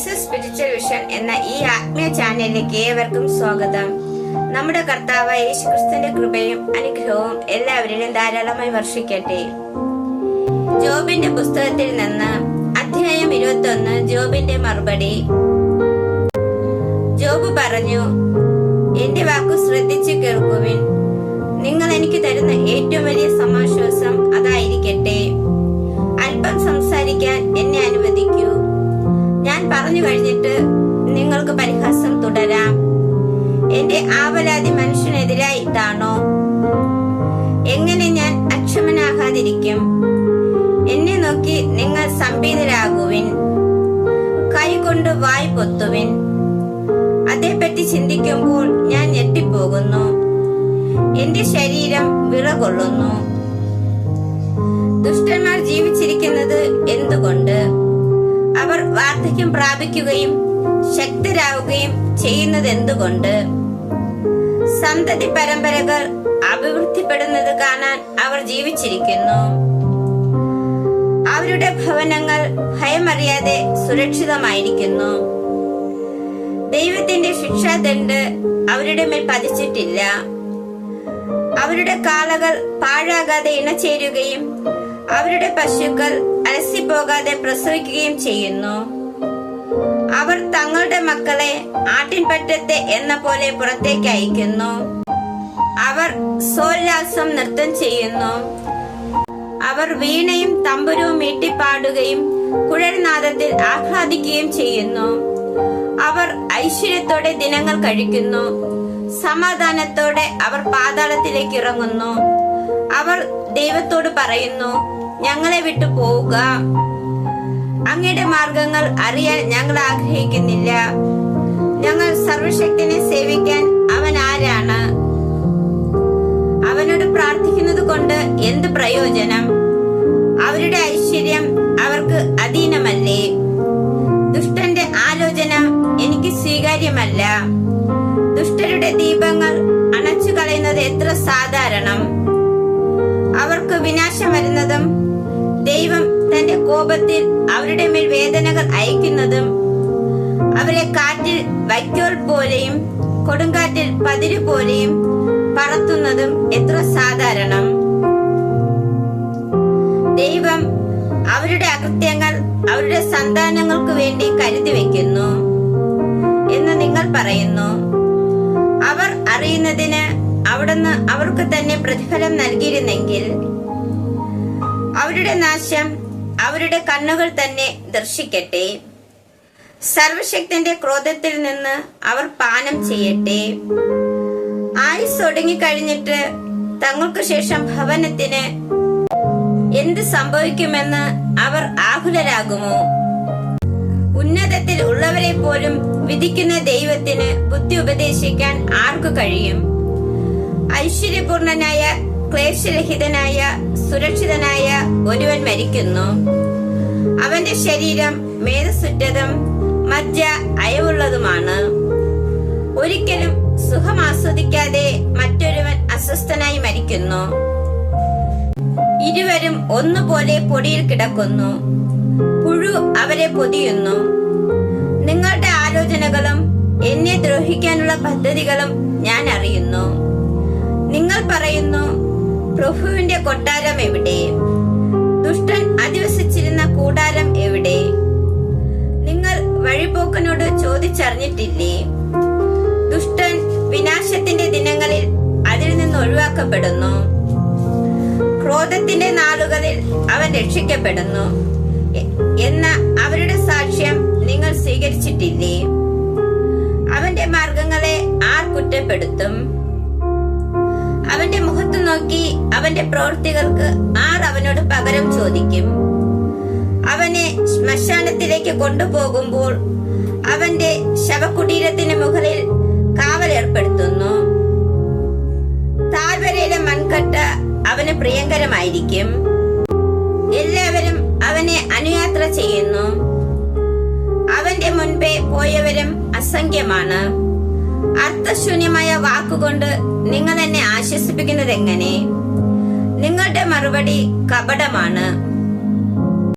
Jesus spiritual vision എന്ന ഈ ആത്മീയ ചാനലിലേക്ക് ഏവർക്കും സ്വാഗതം. നമ്മുടെ കർത്താവ് യേശു ക്രിസ്തുവിന്റെ കൃപയും അനുഗ്രഹവും എല്ലാവരിലും ധാരാളമായി വർഷിക്കട്ടെ. ജോബിന്റെ പുസ്തകത്തിൽ നിന്ന് അധ്യായം ഇരുപത്തി ഒന്ന് ജോബിന്റെ മറുപടി. ജോബ് പറഞ്ഞു എന്റെ വാക്കു ശ്രദ്ധിച്ചു കേൾക്കുവിൻ. നിങ്ങൾ എനിക്ക് തരുന്ന ഏറ്റവും വലിയ സമാശ്വാസം അതായിരിക്കട്ടെ. അല്പം സംസാരിക്കാൻ എന്നെ പറഞ്ഞു കഴിഞ്ഞിട്ട് നിങ്ങൾക്ക് പരിഹാസം തുടരാം. എന്റെ ആവലാതി മനുഷ്യനെതിരായിട്ടാണോ എങ്ങനെ ഞാൻ അക്ഷമനാകാതിരിക്കും? എന്നെ നോക്കി നിങ്ങൾ സംപീതരാകുവിൻ കൈകൊണ്ട് വായ് പൊത്തുവിൻ. അതേപ്പറ്റി ചിന്തിക്കുമ്പോൾ ഞാൻ ഞെട്ടിപ്പോകുന്നു. എന്റെ ശരീരം വിറകൊള്ളുന്നു. ദുഷ്ടന്മാർ ജീവിച്ചിരിക്കുന്നത് എന്തുകൊണ്ട്? അവർ വാർദ്ധക്യം പ്രാപിക്കുകയും ശക്തരാവുകയും ചെയ്യുന്നത് എന്തുകൊണ്ട് സന്തതി പരമ്പരകൾ അഭിവൃദ്ധിപ്പെടുന്നത് കാണാൻ അവർ ജീവിച്ചിരിക്കുന്നു. അവരുടെ ഭവനങ്ങൾ ഭയമറിയാതെ സുരക്ഷിതമായിരിക്കുന്നു. ദൈവത്തിന്റെ ശിക്ഷാദണ്ഡ് അവരുടെ മേൽ പതിച്ചിട്ടില്ല. അവരുടെ കാളകൾ പാഴാകാതെ ഇണചേരുകയും അവരുടെ പശുക്കൾ അലസിപ്പോകാതെ പ്രസവിക്കുകയും ചെയ്യുന്നു. അവർ തങ്ങളുടെ മക്കളെ ആട്ടിൻപറ്റത്തെ എന്ന പോലെ പുറത്തേക്ക് അയക്കുന്നു. അവർ സോല്ലാസം നൃത്തം ചെയ്യുന്നു. അവർ വീണയും തമ്പുരവും മീട്ടിപ്പാടുകയും കുഴൽനാദത്തിൽ ആഹ്ലാദിക്കുകയും ചെയ്യുന്നു. അവർ ഐശ്വര്യത്തോടെ ദിനങ്ങൾ കഴിക്കുന്നു. സമാധാനത്തോടെ അവർ പാതാളത്തിലേക്ക് ഇറങ്ങുന്നു. അവർ ദൈവത്തോട് പറയുന്നു ഞങ്ങളെ വിട്ടു പോവുക. അങ്ങയുടെ മാർഗങ്ങൾ അറിയാൻ ഞങ്ങൾ ആഗ്രഹിക്കുന്നില്ല. ഞങ്ങൾ സർവശക്തിനെ സേവിക്കാൻ അവൻ ആരാണ്? അവനോട് പ്രാർത്ഥിക്കുന്നത് കൊണ്ട് എന്ത് പ്രയോജനം? അവരുടെ ഐശ്വര്യം അവർക്ക് അധീനമല്ലേ? ദുഷ്ടന്റെ ആലോചന എനിക്ക് സ്വീകാര്യമല്ല. കോപത്തിൽ അവരുടെ മേൽ വേദനകൾ അയക്കുന്നതും അവരെ കാറ്റിൽ വൈക്കോൽ പോലെയും കൊടുങ്കാറ്റിൽ പതിരു പോലെയും പറത്തുന്നതും എത്ര സാധാരണം. ദൈവം അവരുടെ അകൃത്യങ്ങൾ അവരുടെ സന്താനങ്ങൾക്ക് വേണ്ടി കരുതി വെക്കുന്നു എന്ന് നിങ്ങൾ പറയുന്നു. അവർ അറിയുന്നതിന് അവിടുന്ന് അവർക്ക് തന്നെ പ്രതിഫലം നൽകിയിരുന്നെങ്കിൽ അവരുടെ നാശം അവരുടെ കണ്ണുകൾ തന്നെ ദർശിക്കട്ടെ. സർവശക്തന്റെ ക്രോധത്തിൽ നിന്ന് അവർ പാനം ചെയ്യട്ടെ. ആയുസ് ഒടുങ്ങിക്കഴിഞ്ഞിട്ട് തങ്ങൾക്ക് ശേഷം ഭവനത്തിന് എന്ത് സംഭവിക്കുമെന്ന് അവർ ആകുലരാകുമോ? ഉന്നതത്തിൽ ഉള്ളവരെ പോലും വിധിക്കുന്ന ദൈവത്തിന് ബുദ്ധി ഉപദേശിക്കാൻ ആർക്കു കഴിയും? ഐശ്വര്യപൂർണനായ ക്ലേശരഹിതനായ സുരക്ഷിതനായ ഒരുവൻ മരിക്കുന്നു. അവന്റെ ശരീരം മേധസുറ്റതും മജ്ജ അയവുള്ളതുമാണ്. ഒരിക്കലും സുഖം ആസ്വദിക്കാതെ മറ്റൊരുവൻ അസ്വസ്ഥനായി മരിക്കുന്നു. ഇരുവരും ഒന്നുപോലെ പൊടിയിൽ കിടക്കുന്നു. പുഴു അവരെ പൊതിയുന്നു. നിങ്ങളുടെ ആലോചനകളും എന്നെ ദ്രോഹിക്കാനുള്ള പദ്ധതികളും ഞാൻ അറിയുന്നു. നിങ്ങൾ പറയുന്നു പ്രഭുവിന്റെ കൊട്ടാരം എവിടെ? ദുഷ്ടൻ അധിവസിച്ചിരുന്ന കൂടാരം എവിടെ? നിങ്ങൾ വഴിപോക്കനോട് ചോദിച്ചറിഞ്ഞിട്ടില്ലേ? ദുഷ്ടൻ വിനാശത്തിന്റെ ദിനങ്ങളിൽ അതിൽ നിന്ന് ഒഴിവാക്കപ്പെടുന്നു. ക്രോധത്തിന്റെ നാളുകളിൽ അവൻ രക്ഷിക്കപ്പെടുന്നു. എന്ന അവരുടെ സാക്ഷ്യം നിങ്ങൾ സ്വീകരിച്ചിട്ടില്ലേ? അവന്റെ മാർഗങ്ങളെ ആർ കുറ്റപ്പെടുത്തും? അവന്റെ മുഖത്ത് നോക്കി അവന്റെ പ്രവൃത്തികൾക്ക് ആർ അവനോട് പകരം ചോദിക്കും. അവനെ ശ്മശാനത്തിലേക്ക് കൊണ്ടുപോകുമ്പോൾ അവന്റെ ശവകുടീരത്തിന് മുകളിൽ കാവലേർപ്പെടുത്തുന്നു താഴ്വരയിലെ മൺകട്ട അവന് പ്രിയങ്കരമായിരിക്കും. എല്ലാവരും അവനെ അനുയാത്ര ചെയ്യുന്നു. അവന്റെ മുൻപേ പോയവരും അസംഖ്യമാണ്. അർത്ഥശൂന്യമായ വാക്കുകൊണ്ട് നിങ്ങൾ എന്നെ ആശ്വസിപ്പിക്കുന്നത് എങ്ങനെ? നിങ്ങളുടെ മറുപടി കപടമാണ്.